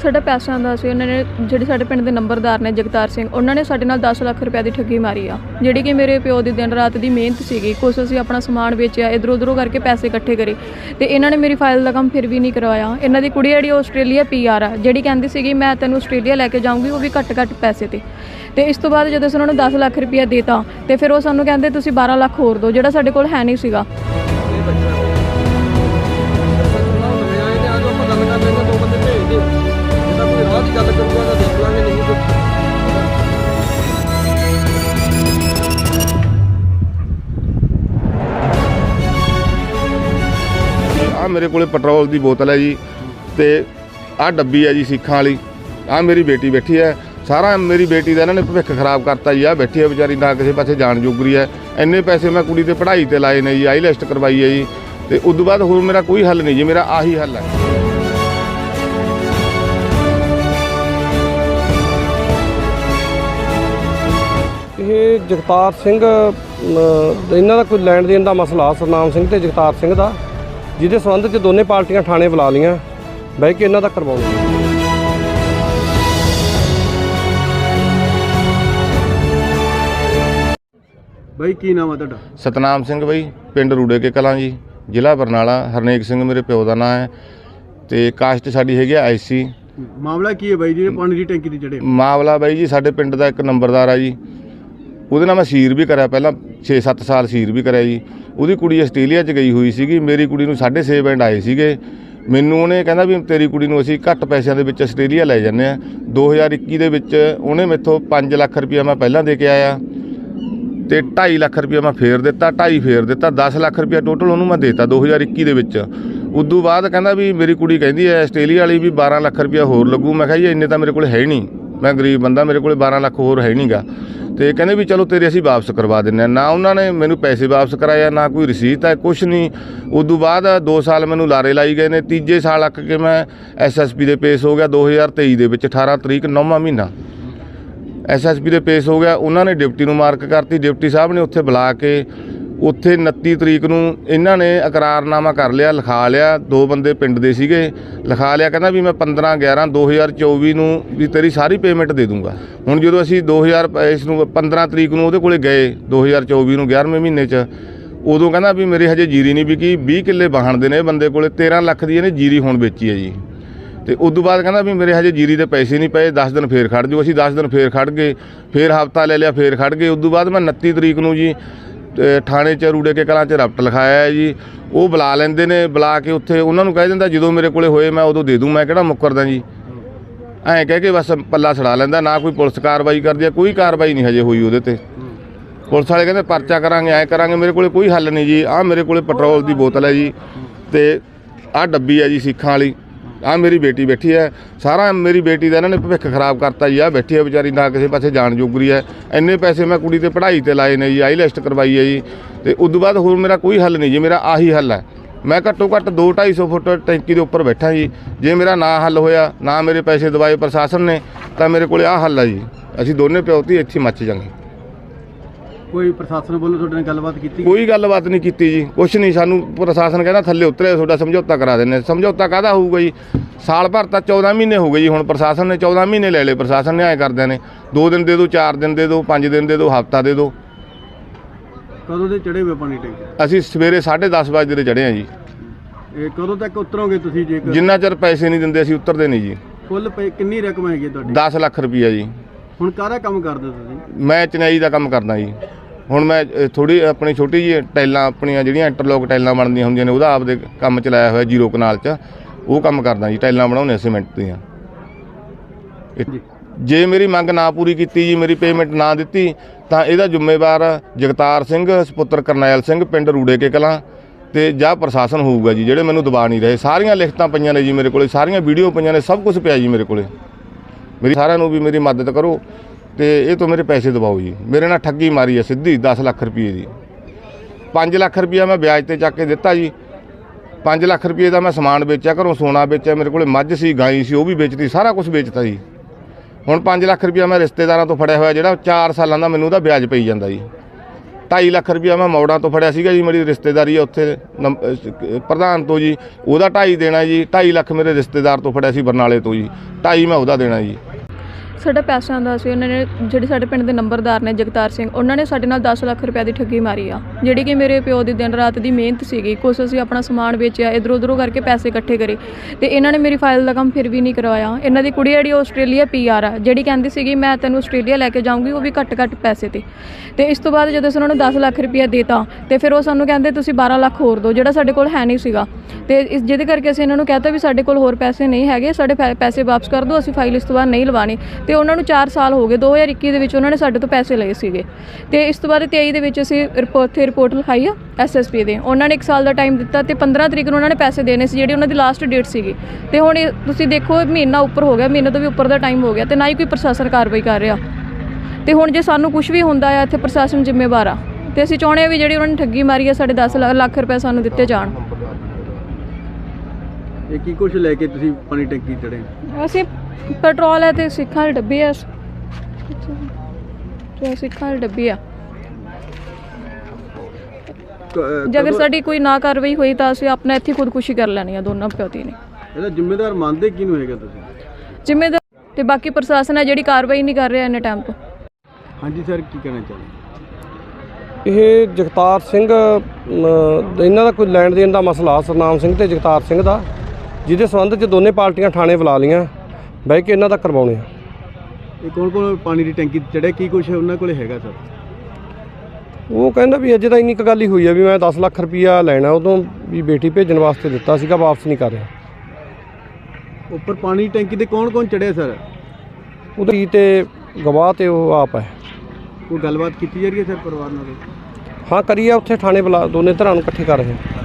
ਸਾਡਾ ਪੈਸਿਆਂ ਦਾ ਸੀ, ਉਹਨਾਂ ਨੇ ਜਿਹੜੇ ਸਾਡੇ ਪਿੰਡ ਦੇ ਨੰਬਰਦਾਰ ਨੇ ਜਗਤਾਰ ਸਿੰਘ, ਉਹਨਾਂ ਨੇ ਸਾਡੇ ਨਾਲ 10 ਲੱਖ ਰੁਪਏ ਦੀ ਠੱਗੀ ਮਾਰੀ ਆ। ਜਿਹੜੀ ਕਿ ਮੇਰੇ ਪਿਓ ਦੀ ਦਿਨ ਰਾਤ ਦੀ ਮਿਹਨਤ ਸੀਗੀ, ਕੁਛ ਅਸੀਂ ਆਪਣਾ ਸਮਾਨ ਵੇਚਿਆ, ਇਧਰ ਉਧਰੋਂ ਕਰਕੇ ਪੈਸੇ ਇਕੱਠੇ ਕਰੇ। ਤੇ ਇਹਨਾਂ ਨੇ ਮੇਰੀ ਫਾਈਲ ਦਾ ਕੰਮ ਫਿਰ ਵੀ ਨਹੀਂ ਕਰਵਾਇਆ। ਇਹਨਾਂ ਦੀ ਕੁੜੀ ਜਿਹੜੀ, ਉਹ ਆਸਟ੍ਰੇਲੀਆ ਪੀਆਰ ਆ। ਜਿਹੜੀ ਕਹਿੰਦੀ ਸੀਗੀ, ਮੈਂ ਤੈਨੂੰ ਆਸਟ੍ਰੇਲੀਆ ਲੈ ਕੇ ਜਾਊਂਗੀ, ਉਹ ਵੀ ਘੱਟ ਘੱਟ ਪੈਸੇ ਤੇ। ਤੇ ਇਸ ਤੋਂ ਬਾਅਦ ਜਦੋਂ ਅਸੀਂ ਉਹਨਾਂ ਨੂੰ 10 ਲੱਖ ਰੁਪਏ ਦੇਤਾ, ਤੇ ਫਿਰ ਉਹ ਸਾਨੂੰ ਕਹਿੰਦੇ, ਤੁਸੀਂ 12 ਲੱਖ ਹੋਰ ਦਿਓ। ਜਿਹੜਾ ਸਾਡੇ ਕੋਲ ਹੈ ਨਹੀਂ ਸੀਗਾ। ਆ ਮੇਰੇ ਕੋਲੇ ਪੈਟਰੋਲ ਦੀ ਬੋਤਲ ਹੈ ਜੀ ਤੇ ਆ ਡੱਬੀ ਹੈ ਜੀ ਸਿੱਖਾਂ ਵਾਲੀ। ਆ ਮੇਰੀ ਬੇਟੀ ਬੈਠੀ ਹੈ। ਸਾਰਾ ਮੇਰੀ ਬੇਟੀ ਦਾ ਇਹਨਾਂ ਨੇ ਭਵਿੱਖ ਖਰਾਬ ਕਰਤਾ ਜੀ। ਆ ਬੈਠੀ ਹੈ ਵਿਚਾਰੀ, ਨਾ ਕਿਸੇ ਪਾਸੇ ਜਾਣ ਜੋਗਰੀ ਹੈ। ਇੰਨੇ ਪੈਸੇ ਮੈਂ ਕੁੜੀ ਦੇ ਪੜ੍ਹਾਈ ਤੇ ਲਾਏ ਨੇ ਜੀ, ਆਈ ਲਿਸਟ ਕਰਵਾਈ ਹੈ ਜੀ। ਤੇ ਉਸ ਤੋਂ ਬਾਅਦ ਹੋਰ ਮੇਰਾ ਕੋਈ ਹੱਲ ਨਹੀਂ ਜੀ, ਮੇਰਾ ਆਹੀ ਹੱਲ ਹੈ। ਇਹ ਜਗਤਾਰ ਸਿੰਘ ਇਹਨਾਂ ਦਾ ਕੋਈ ਲੈਣ ਦੇਣ ਦਾ ਮਸਲਾ ਸਰਨਾਮ ਸਿੰਘ ਤੇ ਜਗਤਾਰ ਸਿੰਘ ਦਾ ਜਿਹਦੇ ਸੰਬੰਧ 'ਚ ਦੋਨੇ ਪਾਰਟੀਆਂ ਥਾਣੇ ਬੁਲਾ ਲੀਆਂ ਬਹਿ ਕੇ ਇਹਨਾਂ ਦਾ ਕਰਵਾਉਣਾ। ਬਾਈ ਕੀ ਨਾਮ ਆ ਤੁਹਾਡਾ? ਸਤਨਾਮ ਸਿੰਘ ਬਈ ਪਿੰਡ ਰੂੜੇ ਕੇ ਕਲਾਂ ਜੀ ਜ਼ਿਲ੍ਹਾ ਬਰਨਾਲਾ। ਹਰਨੇਕ ਸਿੰਘ ਮੇਰੇ ਪਿਓ ਦਾ ਨਾਂ ਹੈ ਤੇ ਕਾਸਟ ਸਾਡੀ ਹੈਗੀ ਆਈਸੀ ਮਾਮਲਾ ਕੀ ਹੈ ਬਾਈ ਜੀ ਪਾਣੀ ਦੀ ਟੈਂਕੀ ਤੇ ਚੜੇ ਮਾਮਲਾ ਬਾਈ ਜੀ ਸਾਡੇ ਪਿੰਡ ਦਾ ਇੱਕ ਨੰਬਰਦਾਰ ਆ ਜੀ। ਉਹਦੇ ਨਾਲ ਮੈਂ ਸੀਰ ਵੀ ਕਰਿਆ, ਪਹਿਲਾਂ 6-7 ਸਾਲ ਸੀਰ ਵੀ ਕਰਿਆ ਜੀ। ਉਹਦੀ ਕੁੜੀ ਆਸਟ੍ਰੇਲੀਆ 'ਚ ਗਈ ਹੋਈ ਸੀਗੀ, ਮੇਰੀ ਕੁੜੀ ਨੂੰ 6.5 ਬੈਂਡ ਆਏ ਸੀਗੇ। ਮੈਨੂੰ ਉਹਨੇ ਕਹਿੰਦਾ ਵੀ ਤੇਰੀ ਕੁੜੀ ਨੂੰ ਅਸੀਂ ਘੱਟ ਪੈਸਿਆਂ ਦੇ ਵਿੱਚ ਆਸਟ੍ਰੇਲੀਆ ਲੈ ਜਾਂਦੇ ਆ 2021 ਦੇ ਵਿੱਚ ਉਹਨੇ ਮੈਥੋਂ 5 ਲੱਖ ਰੁਪਇਆ ਮੈਂ ਪਹਿਲਾਂ ਦੇ ਕੇ ਆਇਆ ਤੇ 2.5 ਲੱਖ ਰੁਪਇਆ ਮੈਂ ਫੇਰ ਦਿੱਤਾ 2.5 ਫੇਰ ਦਿੱਤਾ 10 ਲੱਖ ਰੁਪਇਆ ਟੋਟਲ ਉਹਨੂੰ ਮੈਂ ਦੇਤਾ 2021 ਦੇ ਵਿੱਚ। ਉਦੋਂ ਬਾਅਦ ਕਹਿੰਦਾ ਵੀ ਮੇਰੀ ਕੁੜੀ ਕਹਿੰਦੀ ਹੈ ਆਸਟ੍ਰੇਲੀਆ ਵਾਲੀ ਵੀ 12 ਲੱਖ ਰੁਪਇਆ ਹੋਰ ਲੱਗੂ। ਮੈਂ ਕਿਹਾ ਜੀ, ਇੰਨੇ ਤਾਂ ਮੇਰੇ ਕੋਲ ਹੈ ਹੀ ਨਹੀਂ। ਮੈਂ ਗਰੀਬ ਬੰਦਾ, ਮੇਰੇ ਕੋਲ 12 ਲੱਖ ਹੋਰ ਹੈ ਨਹੀਂਗਾ ਤੇ ਕਹਿੰਦੇ ਵੀ ਚਲੋ ਤੇਰੇ ਅਸੀਂ ਵਾਪਸ ਕਰਵਾ ਦਿੰਨੇ ਆ। ਨਾ ਉਹਨਾਂ ਨੇ ਮੈਨੂੰ ਪੈਸੇ ਵਾਪਸ ਕਰਾਇਆ ਨਾ ਕੋਈ ਰਸੀਦ ਹੈ, ਕੁਛ ਨਹੀਂ। ਉਦੋਂ ਬਾਅਦ 2 ਸਾਲ ਮੈਨੂੰ ਲਾਰੇ ਲਾਈ ਗਏ ਨੇ। ਤੀਜੇ ਸਾਲ ਅੱਕ ਕੇ ਮੈਂ ਐਸਐਸਪੀ ਦੇ ਪੇਸ਼ ਹੋ ਗਿਆ 2023 ਦੇ ਵਿੱਚ 18 ਤਰੀਕ 9ਵਾਂ ਮਹੀਨਾ। ਐਸਐਸਪੀ ਦੇ ਪੇਸ਼ ਹੋ ਗਿਆ। ਉਹਨਾਂ ਨੇ ਡਿਪਟੀ ਨੂੰ ਮਾਰਕ ਕਰਤੀ। ਡਿਪਟੀ ਸਾਹਿਬ ਨੇ ਉੱਥੇ ਬੁਲਾ ਕੇ ਉੱਥੇ 29 ਤਰੀਕ ਨੂੰ ਇਹਨਾਂ ਨੇ ਇਕਰਾਰਨਾਮਾ ਕਰ ਲਿਆ, ਲਿਖਾ ਲਿਆ, ਦੋ ਬੰਦੇ ਪਿੰਡ ਦੇ ਸੀਗੇ, ਲਿਖਾ ਲਿਆ, ਕਹਿੰਦਾ ਵੀ ਮੈਂ 15 11 2024 ਨੂੰ ਵੀ ਤੇਰੀ ਸਾਰੀ ਪੇਮੈਂਟ ਦੇ ਦੂੰਗਾ। ਹੁਣ ਜਦੋਂ ਅਸੀਂ 2000 ਇਸ ਨੂੰ 15 ਤਰੀਕ ਨੂੰ ਉਹਦੇ ਕੋਲੇ ਗਏ 2024 ਨੂੰ 11ਵੇਂ ਮਹੀਨੇ 'ਚ, ਉਦੋਂ ਕਹਿੰਦਾ ਵੀ ਮੇਰੇ ਹਜੇ ਜੀਰੀ ਨਹੀਂ ਵਿਕੀ 20 ਕਿੱਲੇ ਬਾਹਣ ਦੇ ਨੇ ਬੰਦੇ ਕੋਲੇ 13 ਲੱਖ ਦੀ ਇਹਨੇ ਜੀਰੀ ਹੁਣ ਵੇਚੀ ਹੈ ਜੀ। ਤੇ ਉਸ ਤੋਂ ਬਾਅਦ ਕਹਿੰਦਾ ਵੀ ਮੇਰੇ ਹਜੇ ਜੀਰੀ ਦੇ ਪੈਸੇ ਨਹੀਂ ਪਏ 10 ਦਿਨ ਫੇਰ ਖੜ ਜਾਓ, ਅਸੀਂ 10 ਦਿਨ ਫੇਰ ਖੜ ਗਏ, ਫੇਰ ਹਫਤਾ ਲੈ ਲਿਆ, ਫੇਰ ਖੜ ਗਏ, ਉਸ ਤੋਂ ਬਾਅਦ ਮੈਂ 29 ਤਰੀਕ ਨੂੰ ਜੀ ਥਾਣੇ ਚ ਰੂੜੇ ਕੇ ਕਲਾਂ ਚ ਰਪਟ ਲਿਖਾਇਆ ਹੈ ਜੀ। ਉਹ ਬੁਲਾ ਲੈਂਦੇ ਨੇ, ਬੁਲਾ ਕੇ ਉੱਥੇ ਉਹਨਾਂ ਨੂੰ ਕਹਿ ਦਿੰਦਾ, ਜਦੋਂ ਮੇਰੇ ਕੋਲੇ ਹੋਏ ਮੈਂ ਉਦੋਂ ਦੇ ਦੂੰ, ਮੈਂ ਕਿਹੜਾ ਮੁੱਕਰਦਾ ਜੀ? ਐਂ ਕਹਿ ਕੇ ਬਸ ਪੱਲਾ ਛੜਾ ਲੈਂਦਾ, ਨਾ ਕੋਈ ਪੁਲਿਸ ਕਾਰਵਾਈ ਕਰਦੀ ਹੈ, ਕੋਈ ਕਾਰਵਾਈ ਨਹੀਂ ਹਜੇ ਹੋਈ ਉਹਦੇ ਤੇ। ਪੁਲਿਸ ਵਾਲੇ ਕਹਿੰਦੇ, ਪਰਚਾ ਕਰਾਂਗੇ, ਐਂ ਕਰਾਂਗੇ, ਮੇਰੇ ਕੋਲੇ ਕੋਈ ਹੱਲ ਨਹੀਂ ਜੀ। ਆਹ ਮੇਰੇ ਕੋਲੇ ਪੈਟਰੋਲ ਦੀ ਬੋਤਲ ਹੈ ਜੀ ਤੇ ਆਹ ਡੱਬੀ ਹੈ ਜੀ ਸਿੱਖਾਂ ਵਾਲੀ। ਆਹ ਮੇਰੀ ਬੇਟੀ ਬੈਠੀ ਹੈ। ਸਾਰਾ ਮੇਰੀ ਬੇਟੀ ਦਾ ਇਹਨਾਂ ਨੇ ਭਵਿੱਖ ਖਰਾਬ ਕਰਤਾ ਜੀ। ਆਹ ਬੈਠੀ ਹੈ ਵਿਚਾਰੀ, ਨਾ ਕਿਸੇ ਪਾਸੇ ਜਾਣ ਜੋਗਰੀ ਹੈ। ਇੰਨੇ ਪੈਸੇ ਮੈਂ ਕੁੜੀ ਤੇ ਪੜ੍ਹਾਈ ਤੇ ਲਾਏ ਨੇ ਜੀ ਆਈ ਲਿਸਟ ਕਰਵਾਈ ਹੈ ਜੀ। ਤੇ ਉਸ ਤੋਂ ਬਾਅਦ ਹੋਰ ਮੇਰਾ ਕੋਈ ਹੱਲ ਨਹੀਂ ਜੀ, ਮੇਰਾ ਆਹੀ ਹੱਲ ਹੈ। ਮੈਂ ਘੱਟੋ ਘੱਟ 2-250 ਫੁੱਟ ਟੈਂਕੀ ਦੇ ਉੱਪਰ ਬੈਠਾ ਜੀ। ਜੇ ਮੇਰਾ ਨਾ ਹੱਲ ਹੋਇਆ, ਨਾ ਮੇਰੇ ਪੈਸੇ ਦਵਾਏ ਪ੍ਰਸ਼ਾਸਨ ਨੇ, ਤਾਂ ਮੇਰੇ ਕੋਲੇ ਆਹ ਹੱਲ ਹੈ ਜੀ। ਅਸੀਂ ਦੋਨੇ ਪਿਓਤੀ ਇੱਥੇ ਮੱਚ ਜਾਂਗੇ। ਕੋਈ ਪ੍ਰਸ਼ਾਸਨ ਵੱਲੋਂ ਤੁਹਾਡੇ ਨਾਲ ਗੱਲਬਾਤ ਕੀਤੀ ਕੋਈ ਗੱਲਬਾਤ ਨਹੀਂ ਕੀਤੀ ਜੀ ਕੁਛ ਨਹੀਂ ਸਾਨੂੰ ਪ੍ਰਸ਼ਾਸਨ ਕਹਿੰਦਾ ਥੱਲੇ ਉਤਰੇ ਤੁਹਾਡਾ ਸਮਝੌਤਾ ਕਰਾ ਹਾਂ। ਸਮਝੌਤਾ ਕਾਹਦਾ ਹੋਊਗਾ ਜੀ? ਸਾਲ ਭਰ ਤਾਂ 14 ਮਹੀਨੇ ਹੋ ਗਏ ਜੀ ਹੁਣ ਪ੍ਰਸ਼ਾਸਨ ਨੇ 14 ਮਹੀਨੇ ਲੈ ਲਏ ਪ੍ਰਸ਼ਾਸਨ ਨੇ ਐ ਕਰਦਿਆਂ ਨੇ। 2 ਦਿਨ ਦੇ ਦਿਓ 4 ਦਿਨ ਦੇ ਦਿਓ 5 ਦਿਨ ਦੇ ਦਿਓ ਹਫਤਾ ਦੇ ਦਿਓ। ਕਦੋਂ ਦੇ ਚੜੇ ਹੋਏ ਪਾਣੀ ਟੈਂਕੀ? ਅਸੀਂ ਸਵੇਰੇ 10:30 ਵਜੇ ਦੇ ਚੜ੍ਹੇ ਆ ਜੀ। ਇਹ ਕਦੋਂ ਤੱਕ ਉਤਰੋਗੇ ਤੁਸੀਂ ਜੇਕਰ ਜਿੰਨਾ ਚਿਰ ਪੈਸੇ ਨਹੀਂ ਦਿੰਦੇ ਅਸੀਂ ਉਤਰਦੇ ਨਹੀਂ ਜੀ। ਕੁੱਲ ਕਿੰਨੀ ਰਕਮ ਹੈਗੀ ਤੁਹਾਡੀ? 10 ਲੱਖ ਰੁਪਈਆ ਜੀ। ਹੁਣ ਕਾਹਦਾ ਕੰਮ ਕਰਦੇ ਤੁਸੀਂ? ਮੈਂ ਚਨਈ ਦਾ ਕੰਮ ਕਰਦਾ ਜੀ। ਹੁਣ ਮੈਂ ਥੋੜੀ ਆਪਣੀ ਛੋਟੀ ਜਿਹੀ ਟੈਲਾਂ ਆਪਣੀਆਂ ਜਿਹੜੀਆਂ ਇੰਟਰਲੋਕ ਟੈਲਾਂ ਬਣਦੀਆਂ ਹੁੰਦੀਆਂ ਨੇ ਉਹਦਾ ਆਪਦੇ ਕੰਮ ਚਲਾਇਆ ਹੋਇਆ ਜ਼ੀਰੋ ਕਨਾਲ 'ਚ। ਉਹ ਕੰਮ ਕਰਦਾ ਜੀ ਟੈਲਾਂ ਬਣਾਉਂਦੇ ਸੀਮੈਂਟ ਦੀਆਂ। ਜੇ। ਮੇਰੀ ਮੰਗ ਨਾ ਪੂਰੀ ਕੀਤੀ ਜੀ ਮੇਰੀ ਪੇਮੈਂਟ ਨਾ ਦਿੱਤੀ ਤਾਂ ਇਹਦਾ ਜ਼ਿੰਮੇਵਾਰ ਜਗਤਾਰ ਸਿੰਘ ਸੁਪੁੱਤਰ ਕਰਨੈਲ ਸਿੰਘ ਪਿੰਡ ਰੂੜੇ ਕੇ ਕਲਾਂ ਤੇ ਜਾਂ ਪ੍ਰਸ਼ਾਸਨ ਹੋਊਗਾ ਜੀ ਜਿਹੜੇ ਮੈਨੂੰ ਦਬਾ ਨਹੀਂ ਰਹੇ। ਸਾਰੀਆਂ ਲਿਖਤਾਂ ਪਈਆਂ ਨੇ ਜੀ ਮੇਰੇ ਕੋਲੇ ਸਾਰੀਆਂ ਵੀਡੀਓ ਪਈਆਂ ਨੇ ਸਭ ਕੁਝ ਪਿਆ ਜੀ ਮੇਰੇ ਕੋਲੇ। ਮੇਰੀ ਸਾਰਿਆਂ ਨੂੰ ਵੀ ਮੇਰੀ ਮਦਦ ਕਰੋ। ਤੇ ਇਹ ਤੋਂ ਮੇਰੇ ਪੈਸੇ ਦਬਾਓ ਜੀ। ਮੇਰੇ ਨਾਲ ਠੱਗੀ ਮਾਰੀ ਹੈ ਸਿੱਧੀ 10 ਲੱਖ ਰੁਪਏ ਦੀ। 5 ਲੱਖ ਰੁਪਇਆ ਮੈਂ ਵਿਆਜ ਤੇ ਚੱਕ ਕੇ ਦਿੱਤਾ ਜੀ। 5 ਲੱਖ ਰੁਪਏ ਦਾ ਮੈਂ ਸਮਾਨ ਵੇਚਿਆ, ਘਰੋਂ ਸੋਨਾ ਵੇਚਿਆ, ਮੇਰੇ ਕੋਲੇ ਮੱਝ ਸੀ, ਗਾਈ ਸੀ, ਉਹ ਵੀ ਵੇਚਤੀ, ਸਾਰਾ ਕੁਝ ਵੇਚਤਾ ਜੀ। ਹੁਣ 5 ਲੱਖ ਰੁਪਇਆ ਮੈਂ ਰਿਸ਼ਤੇਦਾਰਾਂ ਤੋਂ ਫੜਿਆ ਹੋਇਆ, ਜਿਹੜਾ 4 ਸਾਲਾਂ ਦਾ ਮੈਨੂੰ ਉਹਦਾ ਵਿਆਜ ਪਈ ਜਾਂਦਾ ਜੀ। 2.5 ਲੱਖ ਰੁਪਇਆ ਮੈਂ ਮੌੜਾਂ ਤੋਂ ਫੜਿਆ ਸੀਗਾ ਜੀ, ਮੇਰੀ ਰਿਸ਼ਤੇਦਾਰੀ ਆ ਉੱਥੇ ਨੰਮ- ਪ੍ਰਧਾਨ ਤੋਂ ਜੀ। ਉਹਦਾ 2.5 ਦੇਣਾ ਜੀ 2.5 ਲੱਖ ਮੇਰੇ ਰਿਸ਼ਤੇਦਾਰ ਤੋਂ ਫੜਿਆ ਸੀ ਬਰਨਾਲੇ ਤੋਂ ਜੀ। 2.5 ਮੈਂ ਉਹਦਾ ਦੇਣਾ ਜੀ। ਸਾਡਾ ਪੈਸਿਆਂ ਦਾ ਸੀ, ਉਹਨਾਂ ਨੇ ਜਿਹੜੇ ਸਾਡੇ ਪਿੰਡ ਦੇ ਨੰਬਰਦਾਰ ਨੇ ਜਗਤਾਰ ਸਿੰਘ, ਉਹਨਾਂ ਨੇ ਸਾਡੇ ਨਾਲ 10 ਲੱਖ ਰੁਪਏ ਦੀ ਠੱਗੀ ਮਾਰੀ ਆ। ਜਿਹੜੀ ਕਿ ਮੇਰੇ ਪਿਓ ਦੀ ਦਿਨ ਰਾਤ ਦੀ ਮਿਹਨਤ ਸੀਗੀ, ਕੁਛ ਅਸੀਂ ਆਪਣਾ ਸਮਾਨ ਵੇਚਿਆ, ਇਧਰ ਉਧਰੋਂ ਕਰਕੇ ਪੈਸੇ ਇਕੱਠੇ ਕਰੇ। ਤੇ ਇਹਨਾਂ ਨੇ ਮੇਰੀ ਫਾਈਲ ਦਾ ਕੰਮ ਫਿਰ ਵੀ ਨਹੀਂ ਕਰਵਾਇਆ। ਇਹਨਾਂ ਦੀ ਕੁੜੀ ਜਿਹੜੀ ਆਸਟ੍ਰੇਲੀਆ ਪੀਆਰ ਆ। ਜਿਹੜੀ ਕਹਿੰਦੀ ਸੀਗੀ, ਮੈਂ ਤੈਨੂੰ ਆਸਟ੍ਰੇਲੀਆ ਲੈ ਕੇ ਜਾਊਂਗੀ, ਉਹ ਵੀ ਘੱਟ ਘੱਟ ਪੈਸੇ ਤੇ। ਤੇ ਇਸ ਤੋਂ ਬਾਅਦ ਜਦੋਂ ਅਸੀਂ ਉਹਨਾਂ ਨੂੰ 10 ਲੱਖ ਰੁਪਏ ਦੇਤਾ, ਤੇ ਫਿਰ ਉਹ ਸਾਨੂੰ ਕਹਿੰਦੇ, ਤੁਸੀਂ 12 ਲੱਖ ਹੋਰ ਦਿਓ। ਜਿਹੜਾ ਸਾਡੇ ਕੋਲ ਹੈ ਨਹੀਂ ਸੀਗਾ। ਤੇ ਇਸ, ਜਿਹਦੇ ਕਰਕੇ ਅਸੀਂ ਇਹਨਾਂ ਨੂੰ ਕਹਤਾ ਵੀ ਸਾਡੇ ਕੋਲ ਹੋਰ ਪੈਸੇ ਨਹੀਂ ਹੈਗੇ, ਸਾਡੇ ਪੈ- ਪੈਸੇ ਵਾਪਸ ਕਰ ਦਿਓ, ਅਸੀਂ ਫਾਈਲ ਇਸ ਤੋਂ ਬਾਅਦ ਨਹੀਂ ਲਵਾਣੀ ਤੇ ਉਹਨਾਂ ਨੂੰ 4 ਸਾਲ ਹੋ ਗਏ 2021 ਦੇ ਵਿੱਚ ਉਹਨਾਂ ਨੇ ਸਾਡੇ ਤੋਂ ਪੈਸੇ ਲਏ ਸੀਗੇ। ਤੇ ਇਸ ਤੋਂ ਬਾਅਦ 23 ਦੇ ਵਿੱਚ ਅਸੀਂ ਰਿਪੋਰਟ ਤੇ ਰਿਪੋਰਟ ਲਿਖਾਈ ਆ ਐਸਐਸਪੀ ਦੇ। ਉਹਨਾਂ ਨੇ 1 ਸਾਲ ਦਾ ਟਾਈਮ ਦਿੱਤਾ ਤੇ 15 ਤਰੀਕ ਨੂੰ ਉਹਨਾਂ ਨੇ ਪੈਸੇ ਦੇਣੇ ਸੀ ਜਿਹੜੀ ਉਹਨਾਂ ਦੀ ਲਾਸਟ ਡੇਟ ਸੀਗੀ। ਤੇ ਹੁਣ ਤੁਸੀਂ ਦੇਖੋ ਮਹੀਨਾ ਉੱਪਰ ਹੋ ਗਿਆ ਮਹੀਨੇ ਤੋਂ ਵੀ ਉੱਪਰ ਦਾ ਟਾਈਮ ਹੋ ਗਿਆ ਤੇ ਨਾ ਹੀ ਕੋਈ ਪ੍ਰਸ਼ਾਸਨ ਕਾਰਵਾਈ ਕਰ ਰਿਹਾ। ਤੇ ਹੁਣ ਜੇ ਸਾਨੂੰ ਕੁਝ ਵੀ ਹੁੰਦਾ ਆ ਇੱਥੇ ਪ੍ਰਸ਼ਾਸਨ ਜ਼ਿੰਮੇਵਾਰ ਆ। ਤੇ ਅਸੀਂ ਚਾਹੁੰਦੇ ਆ ਵੀ ਜਿਹੜੀ ਉਹਨਾਂ ਨੇ ਠੱਗੀ ਮਾਰੀ ਆ ਸਾਡੇ 10 ਲੱਖ- ਲੱਖ ਰੁਪਏ ਸਾਨੂੰ ਦਿੱਤੇ ਜਾਣ। ਇਹ ਕੀ ਕੁਝ ਲੈ ਕੇ ਤੁਸੀਂ ਪਾਣੀ ਟੈਂਕੀ ਚੜੇ ਅਸੀਂ ਪੈਟਰੋਲ ਹੈ ਤੇ ਸਿੱਖਾਂ ਦੇ ਡੱਬੇ ਆ ਤੇ ਸਿੱਖਾਂ ਦੇ ਡੱਬੇ ਆ। ਜੇ ਅਗਰ ਸਾਡੀ ਕੋਈ ਨਾ ਕਾਰਵਾਈ ਹੋਈ ਤਾਂ ਅਸੀਂ ਆਪਣਾ ਇੱਥੇ ਖੁਦਕੁਸ਼ੀ ਕਰ ਲੈਣੀ ਆ ਦੋਨਾਂ ਪਿਓਤੀ ਨੇ। ਇਹਦਾ ਜ਼ਿੰਮੇਦਾਰ ਮੰਨਦੇ ਕਿਹਨੂੰ ਹੈਗਾ ਤੁਸੀਂ? ਜ਼ਿੰਮੇਦਾਰ ਤੇ ਬਾਕੀ ਪ੍ਰਸ਼ਾਸਨ ਹੈ ਜਿਹੜੀ ਕਾਰਵਾਈ ਨਹੀਂ ਕਰ ਰਿਹਾ ਇੰਨੇ ਟਾਈਮ ਤੋਂ। ਹਾਂਜੀ ਸਰ ਕੀ ਕਹਿਣਾ ਚਾਹੁੰਦੇ ਇਹ ਜਗਤਾਰ ਸਿੰਘ ਅਮ, ਇਹਨਾਂ ਦਾ ਕੋਈ ਲੈਣ ਦੇਣ ਦਾ ਮਸਲਾ ਸਰਨਾਮ ਸਿੰਘ ਤੇ ਜਗਤਾਰ ਸਿੰਘ ਦਾ ਜਿਹਦੇ ਸੰਬੰਧ 'ਚ ਦੋਨੇ ਪਾਰਟੀਆਂ ਥਾਣੇ ਬੁਲਾ ਲੀਆਂ ਬਹਿ ਕੇ ਇਹਨਾਂ ਦਾ ਕਰਵਾਉਣੇ ਆ। ਇਹ ਕੌਣ ਕੌਣ ਪਾਣੀ ਦੀ ਟੈਂਕੀ ਚੜਿਆ ਕੀ ਕੁਝ ਉਹਨਾਂ ਕੋਲੇ ਹੈਗਾ ਸਰ? ਉਹ ਕਹਿੰਦਾ ਵੀ ਅਜੇ ਤਾਂ ਇੰਨੀ ਕੁ ਗੱਲ ਹੀ ਹੋਈ ਆ ਵੀ ਮੈਂ 10 ਲੱਖ ਰੁਪਈਆ ਲੈਣਾ ਉਦੋਂ ਵੀ ਬੇਟੀ ਭੇਜਣ ਵਾਸਤੇ ਦਿੱਤਾ ਸੀਗਾ ਵਾਪਸ ਨਹੀਂ ਕਰ ਰਿਹਾ। ਉੱਪਰ ਪਾਣੀ ਦੀ ਟੈਂਕੀ ਤੇ ਕੌਣ ਕੌਣ ਚੜਿਆ ਸਰ? ਉਹਦੀ ਤੇ ਗਵਾਹ ਤੇ ਉਹ ਆਪ ਹੈ। ਕੋਈ ਗੱਲਬਾਤ ਕੀਤੀ ਜਾ ਰਹੀ ਹੈ ਸਰ ਪਰਿਵਾਰ ਨਾਲ? ਹਾਂ ਕਰੀਏ ਉੱਥੇ ਥਾਣੇ ਬੁਲਾ ਦੋਨੇ ਧਿਰਾਂ ਨੂੰ ਇਕੱਠੇ ਕਰ ਰਹੇ ਹਾਂ।